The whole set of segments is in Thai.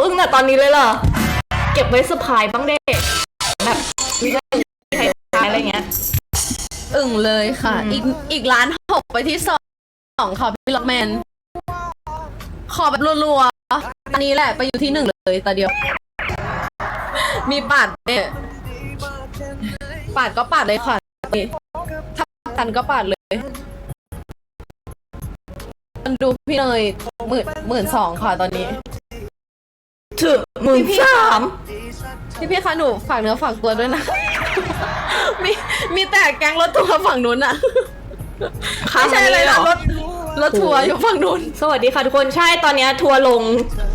อึ้งแต่ตอนนี้เลยเหรอ เก็บไว้สปายบ้างเด้แบบวินาทีท้ายๆอะไรเงี้ย อึ่งเลยค่ะ อีกอีกล้านหกไปที่สองสองค่ะพี่ล็อกแมน ขอแบบรัวๆอันนี้แหละไปอยู่ที่หนึ่งเลยตาเดียว มีปาดเนี่ยปาดก็ปาดเลยค่ะนี่ถ้ากันก็ปาดเลย มันดูพี่เนยหมื่นหมื่นสองค่ะตอนนี้ ถึงหมื่นสามพี่พี่คะหนูฝากเนื้อฝากตัวด้วยนะ มีมีแต่แก๊งรถทัวร์ฝั่งนู้นอะไม่ใช่อะไรนะรถรถทัวร์อยู่ฝั่งนู้น สวัสดีค่ะทุกคนใช่ตอนเนี้ยทัวร์ลง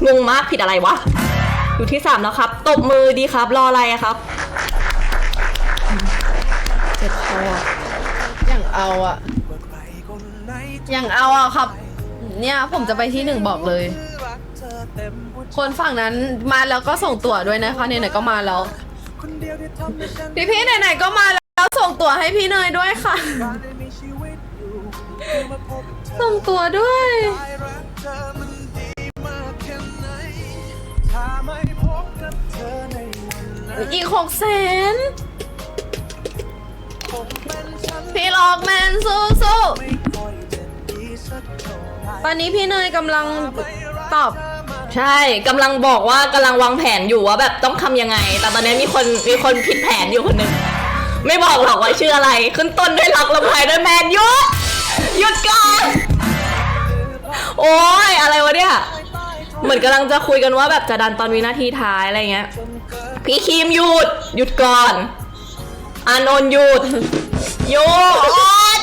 งงมากผิดอะไรวะ อยู่ที่สามแล้วครับ ตบมือดีครับ รออะไรอะครับเจ็บคออย่างเอาอะอย่างเอาอะครับ เนี่ยผมจะไปที่หนึ่งบอกเลย คนฝั่งนั้นมาแล้วก็ส่งตั๋วด้วยนะคะไหนๆก็มาแล้ว พี่พี่ๆไหนๆก็มาแล้วส่งตั๋วให้พี่เนยด้วยค่ะ ส่งตั๋วด้วย อีกหกแสนพี่ล็อกแมนสู้สู้ตอนนี้พี่เนยกำลังตอบ ใช่กำลังบอกว่ากำลังวางแผนอยู่ว่าแบบต้องทำยังไง แต่ตอนนี้มีคนมีคนผิดแผนอยู่คนหนึ่งไม่บอกหรอกว่าชื่ออะไร ขึ้นต้นด้วยล็อกลงท้ายด้วยแมนหยุดหยุดก่อนโอ้ยอะไรวะเนี่ย เหมือนกำลังจะคุยกันว่าแบบจะดันตอนวินาทีท้ายอะไรเงี้ย พี่ครีมหยุด หยุดก่อน อานนท์หยุดหยุด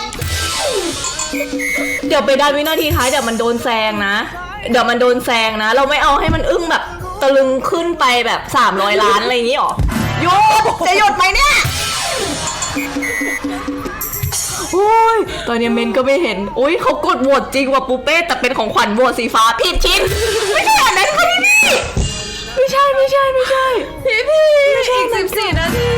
เดี๋ยวไปดันวินาทีท้ายเดี๋ยวมันโดนแซงนะ เดี๋ยวมันโดนแซงนะ เราไม่เอาให้มันอึ้งแบบตะลึงขึ้นไปแบบ 300 ล้านอะไรอย่างงี้หรอหยุดจะหยุดไหมเนี่ยโอ้ยตอนนี้เมนก็ไม่เห็นโอ้ยเขากดโหวตจริงว่ะปูเป้แต่เป็นของขวัญโหวตสีฟ้าผิดชิ้นไม่ใช่อันนั้นค่ะพี่พี่ไม่ใช่ไม่ใช่ไม่ใช่พี่พี่อีกสิบสี่นาที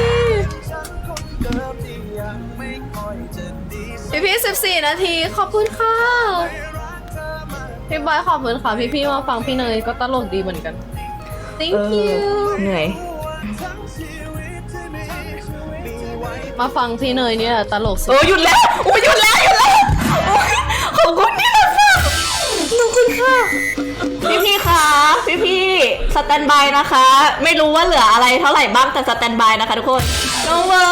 พี่พี่สิบสี่นาทีขอบคุณค่ะ พี่บอยขอบคุณค่ะพี่พี่มาฟังพี่เนยก็ตลกดีเหมือนกัน thank เอ you อเหนื่อย มาฟังพี่เนยเนี่ยตลกสุโอ้ดยหยุดแล้วโอ้ยหยุดแล้วหยุดแล้วโอ้ยขอบคุณที่รับฟังขอบคุณค่ะ พี่พี่ๆคะพี่พี่ๆสแตนบายนะคะ ไม่รู้ว่าเหลืออะไรเท่าไหร่บ้างแต่สแตนบายนะคะทุกคนน้องเวิ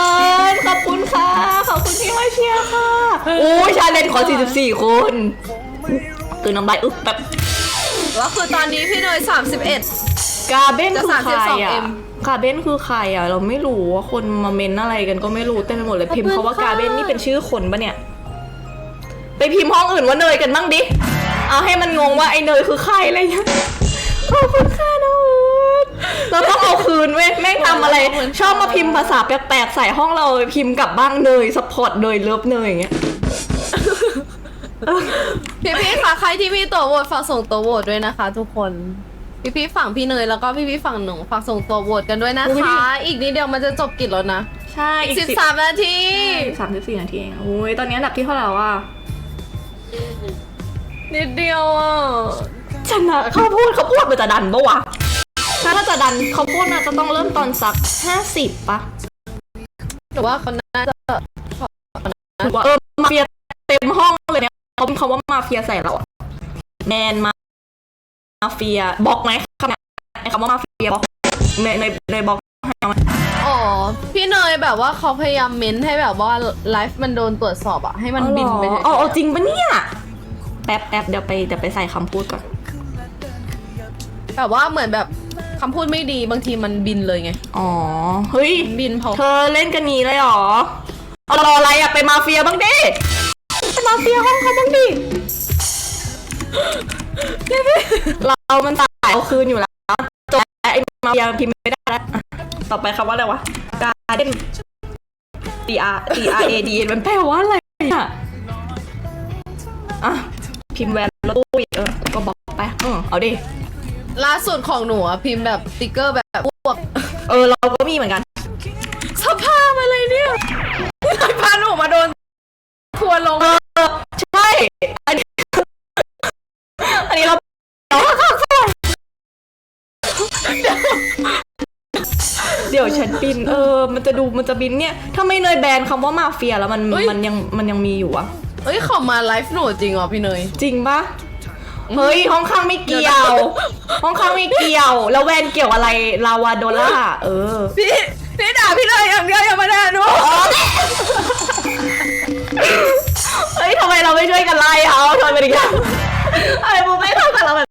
ร์นขอบคุณค่ะ ขอบคุณที่มาเชียร์ค่ะโอ้ยชาเลนจ์ขอ 44 คน คือน้ำลายอึ๊บแบบแล้วคือตอนนี้พี่เนยสามสิบเอ็ดกาเบนจะคือใครอะ 32M กาเบนคือใครอะ เราไม่รู้ว่าคนมาเมนอะไรกันก็ไม่รู้เต็มไปหมดเลยพิมพ์เขาว่าขอบคุณค่ะกาเบนนี่เป็นชื่อคนปะเนี่ย ไปพิมพ์ห้องอื่นว่าเนยกันบ้างดิ เอาให้มันงงว่าไอ้เนยคือใครอะไรอย่างเงี้ยขอบคุณค่ะน้องเอิร์ธเราต้องเอาคืนเว้ยแม่งทำอะไร ชอบมาพิมพ์ภาษาแปลกๆใส่ห้องเราพิมพ์กลับบ้างเนยสปอร์ตเนยเลิฟเนยอย่างเงี้ย พี่พี่ๆค่ะใครที่มีตัวโหวตฝากส่งตัวโหวตด้วยนะคะ ทุกคน พี่พี่ๆฝั่งพี่เนยแล้วก็พี่พี่ๆฝั่งหนูฝากส่งตัวโหวตกันด้วยนะอุ๊คะ ย อีกนิดเดียวมันจะจบกิจแล้วนะใช่สิบสามนาทีสามสิบสี่นาทีเองโอ้ยตอนนี้อันดับที่เท่าไหร่วะนิดเดียวอะชนะเขาพูดเขาพูดมันจะดันปะวะถ้าจะดันเขาพูดน่าจะต้องเริ่มตอนสักห้าสิบปะหรือว่าคนน่าจะหรือว่าเออมาเฟียเต็มห้องเลยเนี่ย เขาเป็นคำว่ามาเฟียใส่เราอะแมนมามาเฟียบอกไหมคำเนี้ยไอ้คำว่ามาเฟียบอกในในในบอกให้เอาไหมอ๋อ พี่เนยแบบว่าเขาพยายามเม้นให้แบบว่าไลฟ์มันโดนตรวจสอบอะให้มันบินไปอ๋อเอาจริงปะเนี่ยแป๊บแป๊บเดี๋ยวไปเดี๋ยวไปใส่คำพูดก่อน แบบว่าเหมือนแบบคำพูดไม่ดีบางทีมันบินเลยไง อ๋อ เฮ้ย บินเพราะเธอเล่นกันนี้เลยเหรอเอารออะไรอะไปมาเฟียบ้างดิไป มาเฟียห้องเขาบ้างดิเรามันตายเอาคืนอยู่แล้วจบแล้วไอ้มาเฟียพิมพ์ไม่ได้แล้วอะต่อไปคำว่าอะไรวะการเล่น D R D R A D มันแปลว่าอะไรอะอะพิมพ์แวนรถตู้อีกเออก็บอกไปเออเอาดิ ล่าสุดของหนูอะพิมพ์แบบสติกเกอร์แบบพวก เออเราก็มีเหมือนกัน เดี๋ยวฉันบิน เออ มันจะดูมันจะบินเนี่ย ถ้าไม่เนยแบนคำว่ามาเฟียแล้วมันมันยังมันยังมีอยู่อะเอ้ยเขามาไลฟ์หนูจริงเหรอพี่เนย จริงปะเฮ้ยห้องข้างไม่เกี่ยว ห้องข้างไม่เกี่ยว แล้วแวนเกี่ยวอะไรลาวาโดล่าเออ พี่พี่ด่าพี่เลยอย่างเดียวอย่ามาด่าหนูเฮ้ยทำไมเราไม่ช่วยกันไล่เขาทำไมเป็นอย่างนี้ยทำไมมึงไม่ทำกับเราแบบ